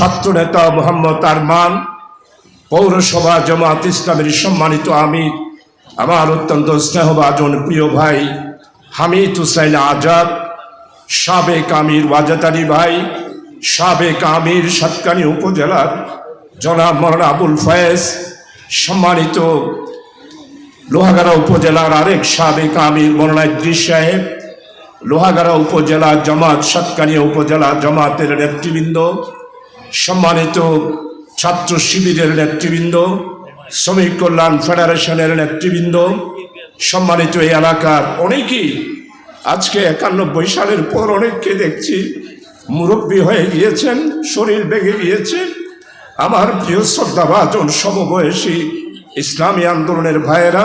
ছাত্র নেতা মোহাম্মদ আরমান, পৌরসভা জামাত ইসলামের সম্মানিত আমির, আমার অত্যন্ত স্নেহভাজন প্রিয় ভাই হামিদ হুসাইন আজাদ, সাবেক আমির ওয়াজাদ আলী ভাই, সাবেক আমির সাতকানি উপজেলার জনাব মরানা আবুল ফয়েজ, সম্মানিত লোহাগাড়া উপজেলার আরেক সাবেক আমির মৌলানা ইদ্রিস সাহেব, লোহাগাড়া উপজেলা জামাত সাতকানিয়া উপজেলা জামাতের নেতৃবৃন্দ সম্মানিত ছাত্র শিবিরের নেতৃবৃন্দ, শ্রমিক কল্যাণ ফেডারেশনের নেতৃবৃন্দ, সম্মানিত এই এলাকার অনেকেই আজকে একানব্বই সালের পর অনেককে দেখছি মুরব্বী হয়ে গিয়েছেন, শরীর ভেঙে গিয়েছে। আমার প্রিয় শ্রদ্ধাভাজন সমবয়সী ইসলামী আন্দোলনের ভাইয়েরা,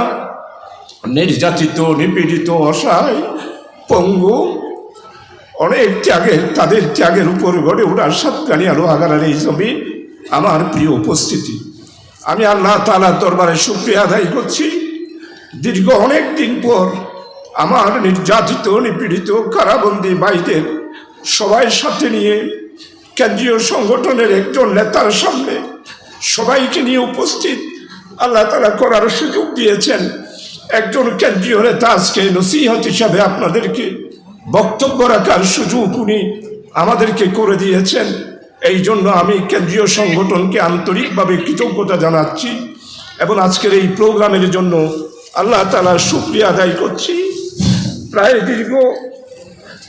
নির্যাতিত, নিপীড়িত, অসহায়, পঙ্গু অনেক ত্যাগের তাদের ত্যাগের উপর গড়ে ওঠার সাতকানিয়া লোহাগাড়ার এই জমি আমার প্রিয় উপস্থিতি। আমি আল্লাহ তালার দরবারে শুক্রিয়া আদায় করছি। দীর্ঘ অনেক দিন পর আমার নির্যাতিত, নিপীড়িত, কারাবন্দি ভাইদের সবাই সাথে নিয়ে কেন্দ্রীয় সংগঠনের একজন নেতার সামনে সবাইকে নিয়ে উপস্থিত আল্লাহ তালা করার সুযোগ দিয়েছেন। একজন কেন্দ্রীয় নেতা আজকে নসিহত হিসাবে আপনাদেরকে বক্তব্য রাখার সুযোগ উনি আমাদেরকে করে দিয়েছেন। এই জন্য আমি কেন্দ্রীয় সংগঠনকে আন্তরিকভাবে কৃতজ্ঞতা জানাচ্ছি এবং আজকের এই প্রোগ্রামের জন্য আল্লাহ তালা শুক্রিয়া আদায় করছি। প্রায় দীর্ঘ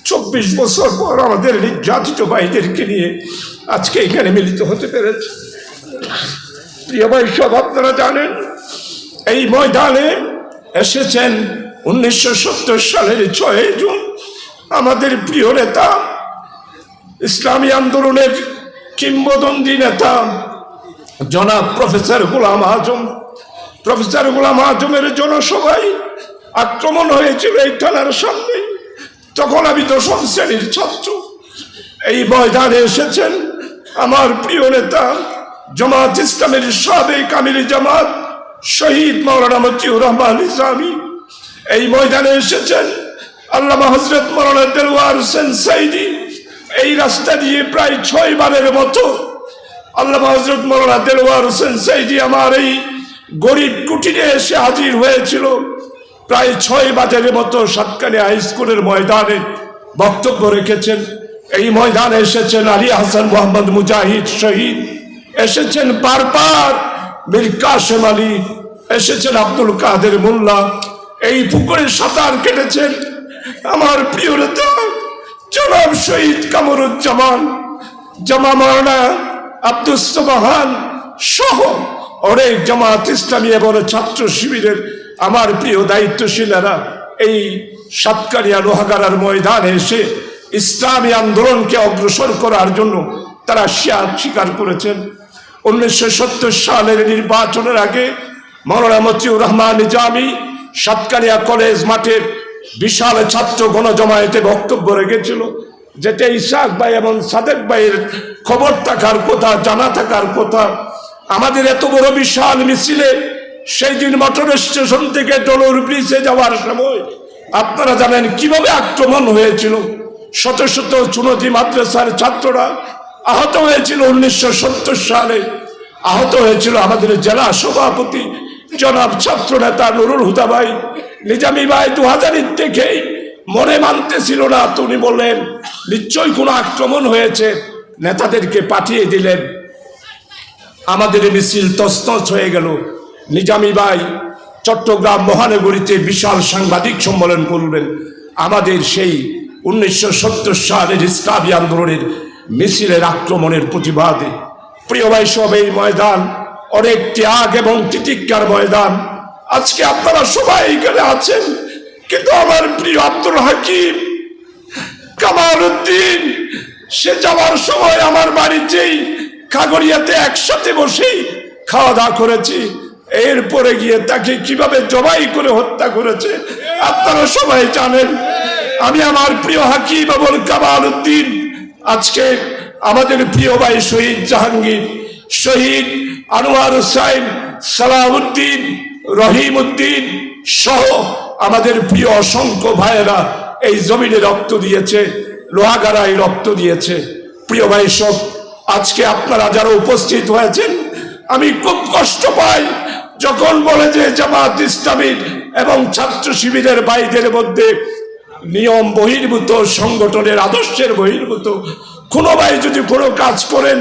চব্বিশ বছর পর আমাদের নির্যাতিত ভাইদেরকে নিয়ে আজকে এখানে মিলিত হতে পেরেছে। প্রিয় ভাই সব আপনারা জানেন, এই ময়দানে এসেছেন উনিশশো সত্তর সালের ছয় জুন আমাদের প্রিয় নেতা, ইসলামী আন্দোলনের কিংবদন্তি নেতা, জনাব প্রফেসর গোলাম আজম। প্রফেসর গোলাম আজমের জনসভায় আক্রমণ হয়েছিল এই থানার সামনে। তখন আমি দশম শ্রেণির ছাত্র। এই ময়দানে এসেছেন আমার প্রিয় নেতা, জামাত ইসলামের সাবেক আমির জামাত শহীদ মৌলানা মতিউর রহমান ইসলামী। এই ময়দানে এসেছেন আল্লামা হজরত মৌলানা দেলওয়ার হোসেন সাইদি এই রাস্তা দিয়ে প্রায় ছয় বারের মতো আল্লামা হজরত মৌলানা দেলওয়ার হোসেন সাইদি আমার এই গরিব কুটিরে এসে হাজির হয়েছিল। প্রায় ছয় বাজারের মতো সাতকানি হাই স্কুলের ময়দানে বক্তব্য রেখেছেন। এই ময়দানে এসেছেন আলী হাসান মোহাম্মদ মুজাহিদ শহীদ, এসেছেন বারবার মীর কাশেম আলী, এসেছেন আব্দুল কাদের মোল্লা, এই পুকুরে সাঁতার কেটেছেন। আমার প্রিয় জনাব শহীদ কামরুজ্জামান, জামা মারানা সোবাহান সহ অনেক জামাত ইসলামী এবং ছাত্র শিবিরের আমার প্রিয় দায়িত্বশীলেরা এই সাতকারিয়া লোহাগাড়ার ময়দানে এসে ইসলামী আন্দোলনকে অগ্রসর করার জন্য তারা শিয়ার স্বীকার করেছেন। উনিশশো সত্তর সালের নির্বাচনের আগে মৌলানা মতিউর রহমান নিজামি সাতকারিয়া কলেজ মাঠের বিশাল ছাত্র গণজমায়েতে বক্তব্য রেখেছিল যেটা ইসাক ভাই এবং সাদেক ভাইয়ের খবর থাকার কথা, জানা থাকার কথা, আমাদের এত বড় বিশাল মিছিলে সেই দিন মোটর স্টেশন থেকে টলুর ব্রিজে যাওয়ার সময় আপনারা জানেন কীভাবে আক্রমণ হয়েছিল? শত শত চুনতি মাদ্রাসার ছাত্ররা আহত হয়েছিল উনিশশো সত্তর সালে। আহত হয়েছিল আমাদের জেলা সভাপতি জনাব ছাত্র নেতা নুরুল হুদা ভাই। নিজামি ভাই দু হাজারের থেকেই মনে মানতেছিল না উনি বললেন, নিশ্চয়ই কোনো আক্রমণ হয়েছে, নেতাদেরকে পাঠিয়ে দিলেন। আমাদের মিছিল তস্তস হয়ে গেল। নিজামি ভাই চট্টগ্রাম মহানগরীতে বিশাল সাংবাদিক সম্মেলন করবেন আমাদের সেই উনিশশো সত্তর সালের ইসলামী আন্দোলনের মিছিলের আক্রমণের প্রতিবাদে। প্রিয় ভাই সব এই ময়দান অনেক ত্যাগ এবং তিতিক্ষার ময়দান আজকে আপনারা সবাই এখানে আছেন, কিন্তু আমার প্রিয় আব্দুল হাকিম কামাল উদ্দিন সে যাওয়ার সময় আমার বাড়িতেই খাগড়িয়াতে একসাথে বসেই খাওয়া দাওয়া করেছি। এরপরে গিয়ে তাকে কীভাবে জবাই করে হত্যা করেছে, আপনারা সবাই জানেন। আমি আমার প্রিয় হাকিম এবং কামাল উদ্দিন আজকে আমাদের প্রিয় ভাই শহীদ জাহাঙ্গীর, শহীদ আনোয়ার হুসাইন সালাউদ্দিন রহিম উদ্দিন সহ আমাদের প্রিয় অসংখ্য ভাইয়েরা এই জমিনে রক্ত দিয়েছে, লোহাগাড়ায় রক্ত দিয়েছে। প্রিয় ভাই সব, আজকে আপনারা যারা উপস্থিত হয়েছেন, আমি খুব কষ্ট পাই যখন বলে যে জামাত ইসলামীর এবং ছাত্র শিবিরের বাইদের মধ্যে নিয়ম বহির্ভূত, সংগঠনের আদর্শের বহির্ভূত, কোনো ভাই যদি কোনো কাজ করেন,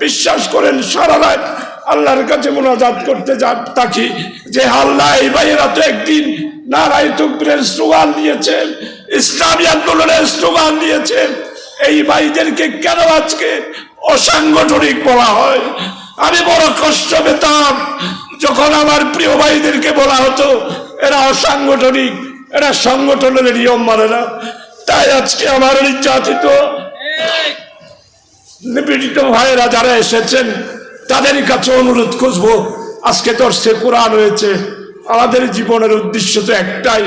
বিশ্বাস করেন, সারা রাত আল্লাহর কাছে মোনাজাত করতে যা থাকি। যে আল্লাহ এই ভাইয়েরা তো একদিন নারায় তকবীরের স্লোগান দিয়েছেন ইসলামী আন্দোলনের স্লোগান দিয়েছেন এই ভাইদেরকে কেন আজকে অসাংগঠনিক বলা হয়? আমি বড় কষ্ট পেতাম যখন আমার প্রিয় ভাইদেরকে বলা হতো এরা অসাংগঠনিক এরা সংগঠনের নিয়ম মানে না। তাই আজকে আমার নির্যাতিত নিপীড়িত ভাইয়েরা যারা এসেছেন তাদের কাছে অনুরোধ খুঁজবো। আজকে দর্শে কোরআন হয়েছে আমাদের জীবনের উদ্দেশ্য তো একটাই,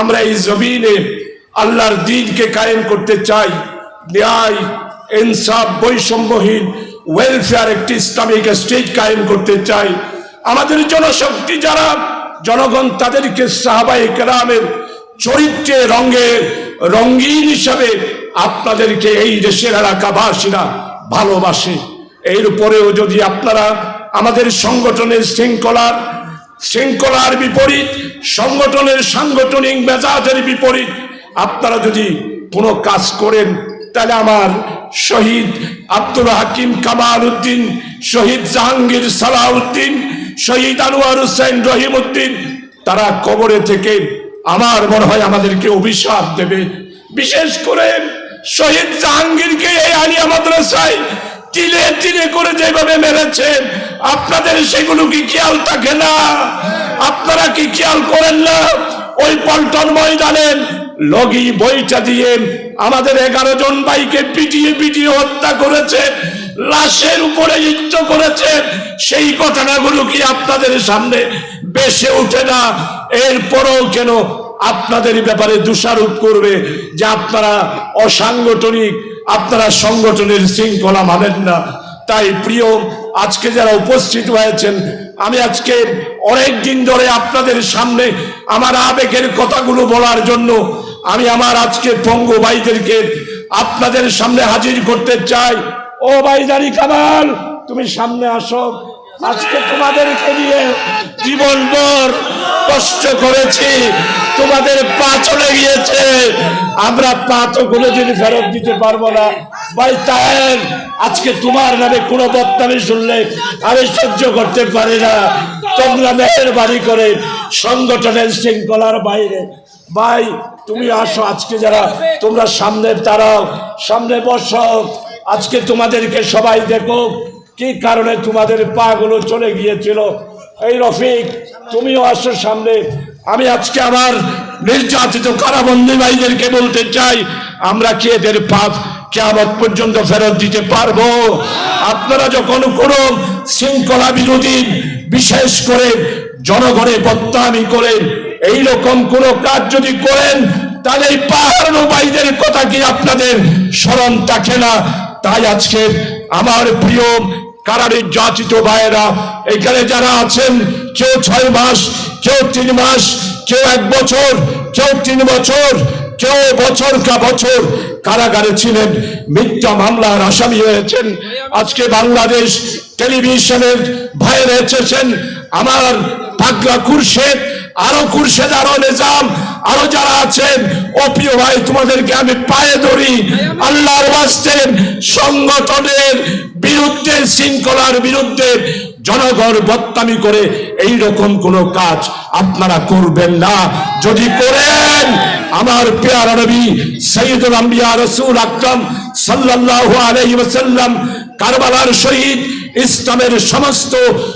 আমরা এই জমিনে আল্লাহর দিনকে কায়েম করতে চাই। ন্যায়, ইনসাফ, বৈষম্যহীন ওয়েলফেয়ার একটি ইসলামিক স্টেট কায়েম করতে চাই। আমাদের জনশক্তি যারা, জনগণ তাদেরকে সাহাবাই কেরামের চরিত্রে, রঙে রঙ্গিন হিসাবে আপনাদেরকে এই দেশের এলাকাবাসীরা ভালোবাসে। এর উপরেও যদি আপনারা আমাদের সংগঠনের শৃঙ্খলার শৃঙ্খলার বিপরীত, সংগঠনের সাংগঠনিক মেজাজের বিপরীত আপনারা যদি কোনো কাজ করেন, তাহলে আমার শহীদ আব্দুল হাকিম কামাল উদ্দিন শহীদ জাহাঙ্গীর সালাউদ্দিন, শহীদ আনোয়ার হুসেন রহিম উদ্দিন তারা কবরে থেকে আমার মনে হয় আমাদেরকে অভিশাপ দেবে। বিশেষ করে শহীদ জাহাঙ্গীরকে এই আলিয়া মাদ্রাসায় তিলে তিলে করে যেভাবে মেরেছেন, আপনাদের সেগুলো কি খেয়াল থাকে না? আপনারা কি খেয়াল করেন না? ওই পল্টন ময়দানে লগি বইটা দিয়ে আমাদের এগারো জন ভাইকে পিটিয়ে পিটিয়ে হত্যা করেছে, লাশের উপরে ইচ্ছ করেছে। সেই ঘটনাগুলো কি আপনাদের সামনে বেশে ওঠে না? এরপরও কেন আপনাদের ব্যাপারে দোষারোপ করবে? যে আপনারা অসাংগঠনিক আপনারা সংগঠনের শৃঙ্খলা মানেন না। তাই প্রিয়, আজকে যারা উপস্থিত হয়েছেন, আমি আজকে অনেক দিন ধরে আপনাদের সামনে আমার আবেগের কথাগুলো বলার জন্য আমি আমার আজকে পঙ্গু ভাইদেরকে আপনাদের সামনে হাজির করতে চাই। ও ভাই দাড়ি কামাল, তুমি সামনে আসো। আজকে তোমাদেরকে নিয়ে জীবনভর কষ্ট করেছি। তোমাদের পা চলে গিয়েছে। আমরা পা তো কোনোদিন ফেরত দিতে পারব না। ভাই তাহের, আজকে তোমার নামে কোনো বদনামি শুনলে আমি সহ্য করতে পারি না। তোমরা মেহেরবানি করে সংগঠনের শৃঙ্খলার বাইরে। ভাই, তুমি আসো আজকে যারা তোমরা সামনে দাঁড়াও, সামনে বসো। আজকে তোমাদেরকে সবাই দেখো কি কারণে তোমাদের পা গুলো চলে গিয়েছিল। এই রফিক, তুমিও আসো সামনে। আমি আজকে আমার নির্যাতিত কারাবন্দী ভাইদেরকে বলতে চাই, আমরা কি এদের পাপ কেমন পর্যন্ত ফেরত দিতে পারব? আপনারা যখন কোনো শৃঙ্খলা বিরোধী বিশেষ করে জনগণে বদনামি করেন, এইরকম কোন কাজ যদি করেন, তাহলে এই পাহাড় ভাইদের কথা কি আপনাদের স্মরণ থাকে না? তাই আজকে আমার প্রিয় কারারের যাচিত ভাইয়েরা, এখানে যারা আছেন, কেউ ছয় মাস, কেউ তিন মাস, কেউ এক বছর, কেউ তিন বছর, কেউ বছর কা বছর কারাগারে ছিলেন, মিথ্যা মামলার আসামি হয়েছেন। আজকে বাংলাদেশ টেলিভিশনের ভাইয়েরা এসেছেন আমার পাগলা কুরশেদ, আরও কুরশেদ, আরও নিজাম, আরও যারা আছেন ও প্রিয় ভাই, তোমাদেরকে আমি পায়ে ধরি। আল্লাহর ওয়াস্তে সংগঠনের বিরুদ্ধে, শৃঙ্খলার বিরুদ্ধে জনগণ বত্তামি করে এই রকম কোন কাজ আপনারা করবেন না। যদি করেন, আমার পেয়ারা নবী সৈয়দুল আম্বিয়া রসুল আকরাম সাল্লাল্লাহু আলাইহি কারবালার শহীদ ইসলামের সমস্ত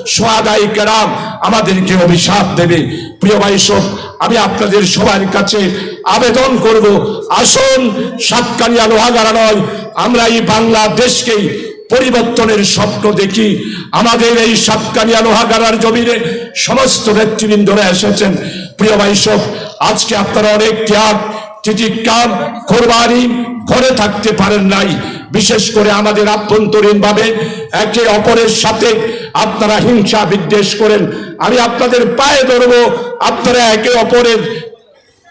সোয়াদাই কেরাম আমাদেরকে অভিশাপ দেবে। প্রিয় ভাই সব, আমি আপনাদের সবার কাছে আবেদন করব, আসুন সাতকানিয়া লোহাগারা নয়, আমরা এই বাংলাদেশকেই পরিবর্তনের স্বপ্ন দেখি। আমাদের এই সাতকানিয়া লোহাগাড়ার জমিনে সমস্ত নেতৃবৃন্দরা এসেছেন। প্রিয় ভাই সব, আজকে আপনারা অনেক ত্যাগ তিতিকার কোরবানি ঘরে থাকতে পারেন নাই। বিশেষ করে আমাদের আভ্যন্তরীণ ভাবে একে অপরের সাথে আপনারা হিংসা বিদ্বেষ করেন। আমি আপনাদের পায়ে ধরবো, আপনারা একে অপরের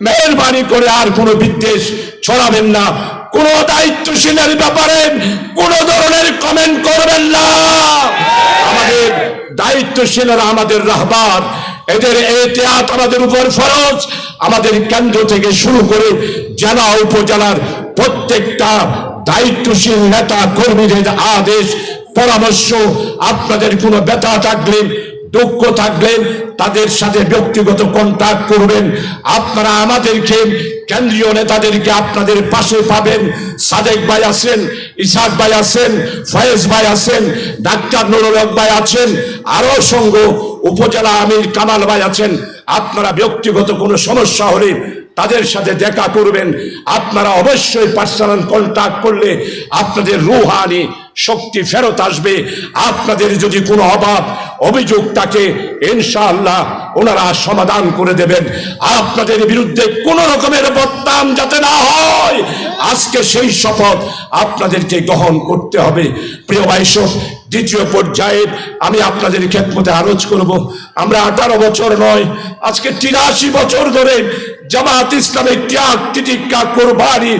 মেহরবানি করে আর কোনো বিদ্বেষ ছড়াবেন না। কোন দায়িত্বশীলের ব্যাপারে কোন ধরনের কমেন্ট করবেন না। আমাদের দায়িত্বশীলরা আমাদের রাহবার। এদের এহতিয়াত আমাদের উপর ফরজ। আমাদের কেন্দ্র থেকে শুরু করে জেলা, উপজেলার প্রত্যেকটা দায়িত্বশীল নেতা কর্মীদের আদেশ, পরামর্শ, আপনাদের কোনো ব্যথা থাকলে, দুঃখ থাকলে তাদের সাথে ব্যক্তিগত কন্ট্যাক্ট করবেন। আপনারা আমাদেরকে, কেন্দ্রীয় নেতাদেরকে আপনাদের পাশে পাবেন। সাদেক ভাই আছেন ইসাক ভাই আছেন, ফয়েজ ভাই আছেন, ডাক্তার নুরুল হক ভাই আছেন আরও সঙ্গ উপজেলা আমির কামাল ভাই আছেন। আপনারা ব্যক্তিগত কোনো সমস্যা হলে তাদের সাথে দেখা করবেন। আপনারা অবশ্যই পার্সোনাল কন্ট্যাক্ট করলে আপনাদের রুহানি শক্তি ফেরত আসবে। আপনাদের যদি কোনো অভাব অভিযোগ থাকে, ইনশাআল্লাহ ওনারা সমাধান করে দেবেন। আপনাদের বিরুদ্ধে কোনো রকমের বদনাম যাতে না হয়। আজকে সেই শপথ আপনাদেরকে গ্রহণ করতে হবে। প্রিয় ভাইসব দ্বিতীয় পর্যায়ে আমি আপনাদের ক্ষেত্রে আলোচ করব। আমরা আঠারো বছর নয়, আজকে তিরাশি বছর ধরে জামাত ইসলামের ত্যাগ তিতিক্ষা কোরবানি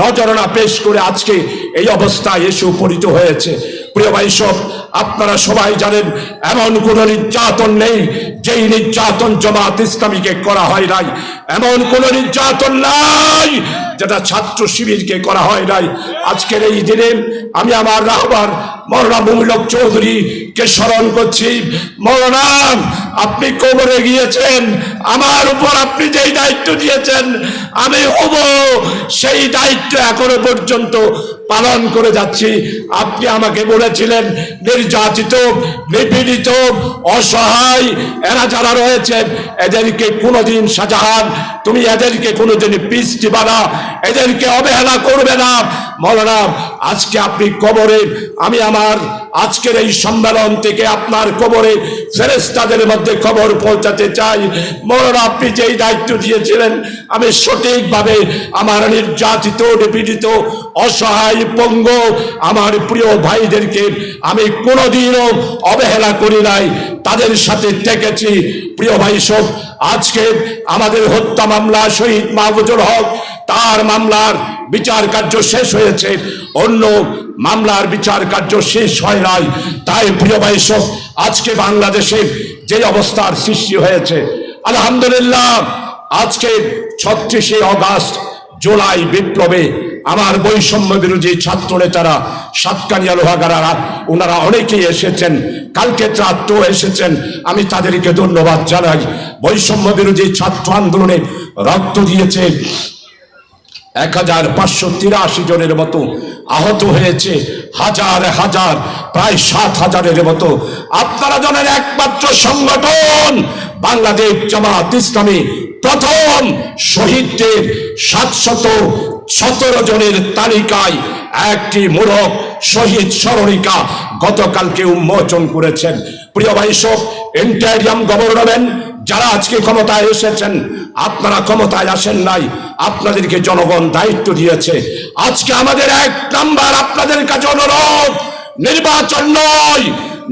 নজরনা পেশ করে আজকে এই অবস্থায় এসে উপনীত হয়েছে। প্রিয় ভাই সব, আপনারা সবাই জানেন, এমন কোন নির্যাতন নেই যেই নির্যাতন জামাত ইসলামীকে করা হয় নাই। এমন কোন নির্যাতন নাই যেটা ছাত্র শিবিরকে করা হয় নাই। আজকের এই দিনে আমি আমার রাহবার মরনা মুমিলক চৌধুরীকে স্মরণ করছি মরনা আপনি কোমরে গিয়েছেন, আমার উপর আপনি যেই দায়িত্ব দিয়েছেন, আমি হব সেই দায়িত্ব এখনও পর্যন্ত পালন করে যাচ্ছি। আপনি আমাকে বলেছিলেন, নির্যাতিত, নিপীড়িত, অসহায়, এরা যারা রয়েছেন, এদেরকে কোনোদিন শাহজাহান তুমি এদেরকে কোনোদিন পিস দিবা না, এদেরকে অবহেলা করবে না। মৌলানা, আজকে আপনি কবরে, আমি আমার আজকের এই সম্মেলন থেকে আপনার কবরে ফেরেস্তাদের মধ্যে খবর পৌঁছাতে চাই। মৌলানা, আপনি যেই দায়িত্ব দিয়েছিলেন, আমি সঠিকভাবে আমার নির্যাতিত, নিপীড়িত, অসহায় পঙ্গ আমার প্রিয় ভাইদেরকে আমি কোনোদিনও অবহেলা করি নাই। তাদের সাথে থেকেছি প্রিয় ভাই সব আজকে আমাদের হত্যা মামলা শহীদ মাহবুজুল হক, তার মামলার বিচার কার্য শেষ হয়েছে। অন্য মামলার বিচার কার্য শেষ হয় নাই। তাই প্রিয় ভাই আজকে বাংলাদেশে যে অবস্থার সৃষ্টি হয়েছে, আলহামদুলিল্লাহ, আজকে ছত্রিশে অগাস্ট জুলাই বিপ্লবে আমার বৈষম্য বিরোধী ছাত্র নেতারা সাতকানিয়া লোহাগারারা ওনারা অনেকেই এসেছেন, কালকে ছাত্র এসেছেন। আমি তাদেরকে ধন্যবাদ জানাই। বৈষম্য বিরোধী ছাত্র আন্দোলনে রক্ত দিয়েছে এক হাজার পাঁচশো তিরাশি জনের মতো। আহত হয়েছে হাজার হাজার, প্রায় সাত হাজারের মতো। আপনারা জানেন একমাত্র সংগঠন বাংলাদেশ জামাত ইসলামী। প্রথম শহীদদের সাতশত সতেরো জনের তালিকায় একটি মূলক শহীদ স্মরণিকা গতকালকে উন্মোচন করেছেন। প্রিয় ভাই সব, ইন্টারিয়াম গভর্নমেন্ট, যারা আজকে ক্ষমতায় এসেছেন, আপনারা ক্ষমতায় আসেন নাই, আপনাদেরকে জনগণ দায়িত্ব দিয়েছে। আজকে আমাদের এক নাম্বার আপনাদের কাছে অনুরোধ, নির্বাচন নয়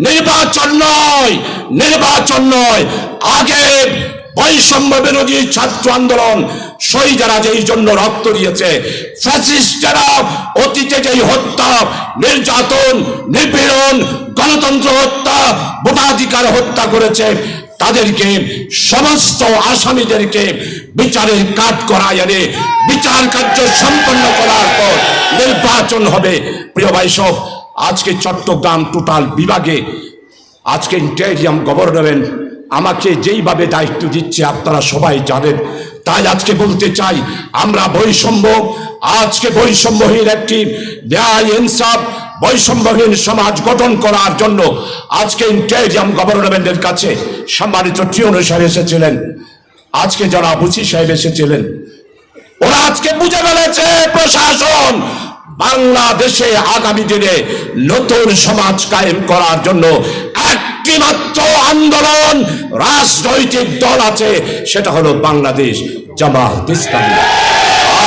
নির্বাচন নয় নির্বাচন নয়, আগে বৈষম্য বিরোধী ছাত্র আন্দোলন সই শহীদেরা যেই জন্য রক্ত দিয়েছে। ফ্যাসিস্টেরা অতীতে যেই হত্যা, নির্যাতন, নিপীড়ন, গণতন্ত্র হত্যা, ভোটাধিকার হত্যা করেছে, তাদেরকে সমস্ত আসামিদেরকে বিচারের কাজ করা এনে বিচার কার্য সম্পন্ন করার পর নির্বাচন হবে। প্রিয় ভাই সব, আজকে চট্টগ্রাম টোটাল বিভাগে আজকে ইন্টেরিয়াম গভর্নমেন্ট আমাকে যেইভাবে দায়িত্ব দিচ্ছে আপনারা সবাই জানেন। তাই আজকে বলতে চাই, আমরা বৈষম্য, আজকে বৈষম্যহীন একটি ন্যায় ইনসাফ, বৈষম্যহীন সমাজ গঠন করার জন্য আজকে ইন্টেরিয়াম গভর্নমেন্টের কাছে সম্মানিত টিউনো সাহেব এসেছিলেন। আজকে যারা বুচি সাহেব এসেছিলেন, ওরা আজকে বুঝে ফেলেছে প্রশাসন। বাংলাদেশে আগামী দিনে নতুন সমাজ কায়েম করার জন্য একটি মাত্র আন্দোলন, রাজনৈতিক দল আছে, সেটা হলো বাংলাদেশ জামাত ইসলামী।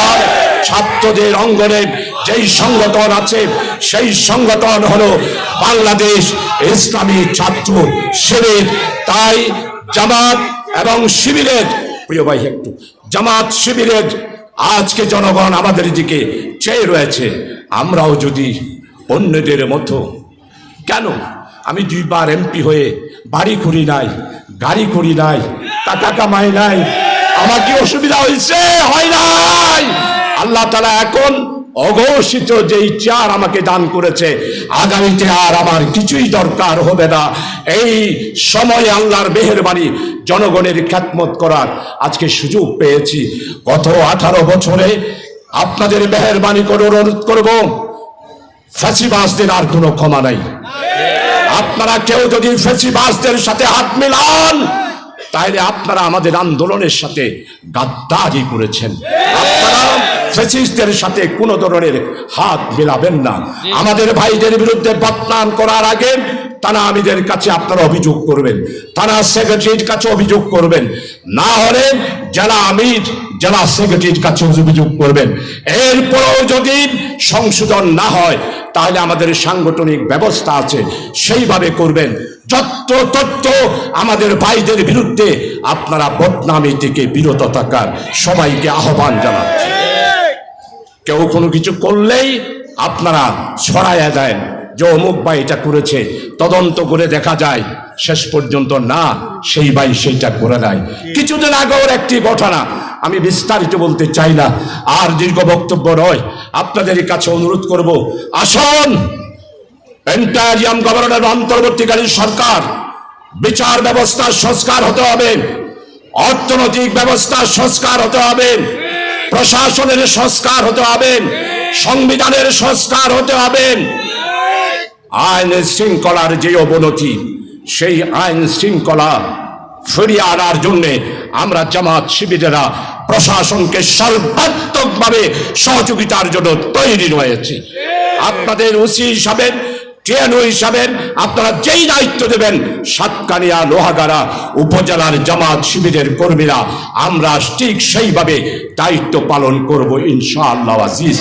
আর ছাত্রদের অঙ্গনে যেই সংগঠন আছে, সেই সংগঠন হলো বাংলাদেশ ইসলামী ছাত্র শিবির। তাই জামাত এবং শিবিরের, প্রিয় ভাই, একটু, জামাত শিবিরের আজকে জনগণ আমাদের দিকে চেয়ে রয়েছে। আমরাও যদি অন্যদের মতো, কেন? আমি দুইবার এমপি হয়ে বাড়ি করি নাই, গাড়ি করি নাই, টাকা কামাই নাই, আমার কি অসুবিধা হয়েছে? হয় নাই। আল্লাহ তালা এখন অঘোষিত যেই চার আমাকে দান করেছে, আগামীতে আর আমার কিছুই দরকার হবে না। এই সময় আল্লাহর মেহেরবানি জনগণের খ্যাতমত করার আজকে সুযোগ পেয়েছি। গত আঠারো বছরে আপনাদের মেহেরবানি করে অনুরোধ করব ফ্যাসিবাসদের আর কোনো ক্ষমা নাই। আপনারা কেউ যদি ফেসিবাসদের সাথে হাত মিলান তাহলে আপনারা আমাদের আন্দোলনের সাথে গাদ্দারি করেছেন। আপনারা ফেসিস্টদের সাথে কোনো ধরনের হাত মিলাবেন না। আমাদের ভাইদের বিরুদ্ধে বদনাম করার আগে তারা আমিদের কাছে আপনারা অভিযোগ করবেন তারা সেক্রেটারির কাছে অভিযোগ করবেন, না হলে জেলা আমির, জেলা সেক্রেটারির কাছে অভিযোগ করবেন। এরপরেও যদি সংশোধন না হয়, তাহলে আমাদের সাংগঠনিক ব্যবস্থা আছে, সেইভাবে করবেন। যত তথ্য আমাদের ভাইদের বিরুদ্ধে আপনারা বদনামি থেকে বিরত থাকার সবাইকে আহ্বান জানাচ্ছি। কেউ কোনো কিছু করলেই আপনারা ছড়াইয়া দেন। যে অমুক ভাই এটা করেছে, তদন্ত করে দেখা যায়, শেষ পর্যন্ত না, সেই ভাই সেইটা করে নাই। কিছুদিন আগেও একটি ঘটনা, আমি বিস্তারিত বলতে চাই না, আর দীর্ঘ বক্তব্য নয়, আপনাদের কাছে অনুরোধ করব, আসুন এন্টারিয়াম গভর্নর অন্তর্বর্তীকালীন সরকার, বিচার ব্যবস্থার সংস্কার হতে হবে, অর্থনৈতিক ব্যবস্থার সংস্কার হতে হবে, প্রশাসনের সংস্কার হতে হবে, সংবিধানের সংস্কার হতে হবে আইন শৃঙ্খলার যে অবনতি, সেই আইন শৃঙ্খলা ফিরিয়ে আনার জন্য আমরা জামাত শিবিরেরা প্রশাসনকে সর্বাত্মকভাবে সহযোগিতার জন্য তৈরি রয়েছে। আপনাদের ওসি হিসাবে ট্রেন হিসাবে আপনারা যেই দায়িত্ব দেবেন, সাতকানিয়া, লোহাগাড়া উপজেলার জামাত শিবিরের কর্মীরা, আমরা ঠিক সেইভাবে দায়িত্ব পালন করব ইনশাআল্লাহ আজিজ।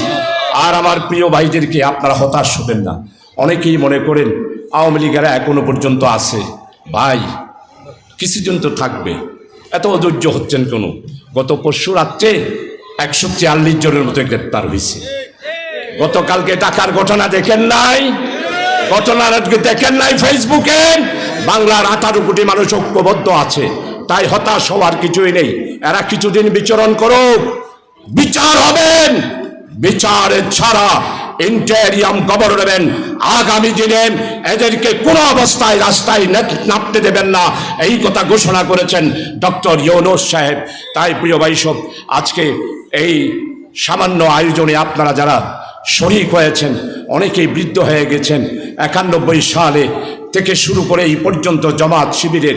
আর আমার প্রিয় ভাইদেরকে আপনারা হতাশ হবেন না। অনেকেই মনে করেন আওয়ামী লীগেরা এখনও পর্যন্ত আছে। ভাই, কিছুজন তো থাকবে। এত অধৈর্য হচ্ছেন কেন? গত পরশু রাত্রে একশো ছিয়াল্লিশ জনের মতো গ্রেপ্তার হয়েছে। গতকালকে টাকার ঘটনা দেখেন নাই ঘটনা দেখেন নাই ফেসবুকে। বাংলার আঠারো কোটি মানুষ ঐক্যবদ্ধ আছে, তাই হতাশ হওয়ার কিছুই নেই। এরা কিছুদিন বিচরণ করুক। বিচার হবেন। বিচারের ছাড়া ইন্টেরিয়াম গভর্নমেন্ট আগামী দিনে এদেরকে কোনো অবস্থায়, রাস্তায় নামতে দেবেন না। এই কথা ঘোষণা করেছেন ডক্টর ইউনুস সাহেব। তাই প্রিয় ভাইসব আজকে এই সামান্য আয়োজনে আপনারা যারা শরিক হয়েছেন, অনেকেই বৃদ্ধ হয়ে গেছেন, একানব্বই সালে থেকে শুরু করে এই পর্যন্ত জমাত শিবিরের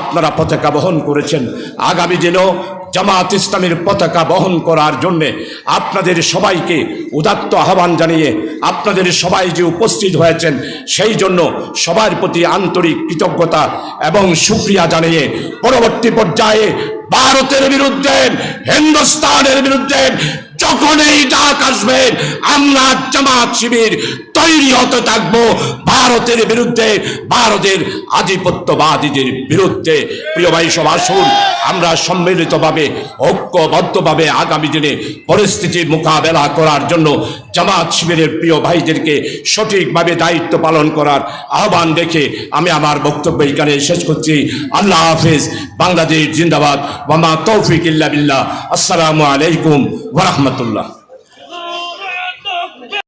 আপনারা পতাকা বহন করেছেন। আগামী দিনেও জামাত ইসলামের পতাকা বহন করার জন্যে আপনাদের সবাইকে উদাত্ত আহ্বান জানিয়ে আপনাদের সবাই যে উপস্থিত হয়েছেন, সেই জন্য সবার প্রতি আন্তরিক কৃতজ্ঞতা এবং সুক্রিয়া জানিয়ে পরবর্তী পর্যায়ে ভারতের বিরুদ্ধে, হিন্দুস্তানের বিরুদ্ধে যখন এই ডাক আসবে, আমরা জামাত শিবির তৈরি হতে থাকব ভারতের বিরুদ্ধে, ভারতের আধিপত্যবাদীদের বিরুদ্ধে। প্রিয় ভাই, সব আসুন, আমরা সম্মিলিতভাবে, ঐক্যবদ্ধভাবে আগামী দিনে পরিস্থিতির মোকাবেলা করার জন্য জামাত শিবিরের প্রিয় ভাইদেরকে সঠিকভাবে দায়িত্ব পালন করার আহ্বান দেখে আমি আমার বক্তব্য এখানে শেষ করছি। আল্লাহ হাফিজ, বাংলাদেশ জিন্দাবাদ। বামা তৌফিক ইল্লা বিল্লাহ। আসসালামু আলাইকুম ওয়া রাহমাতুল্লাহ।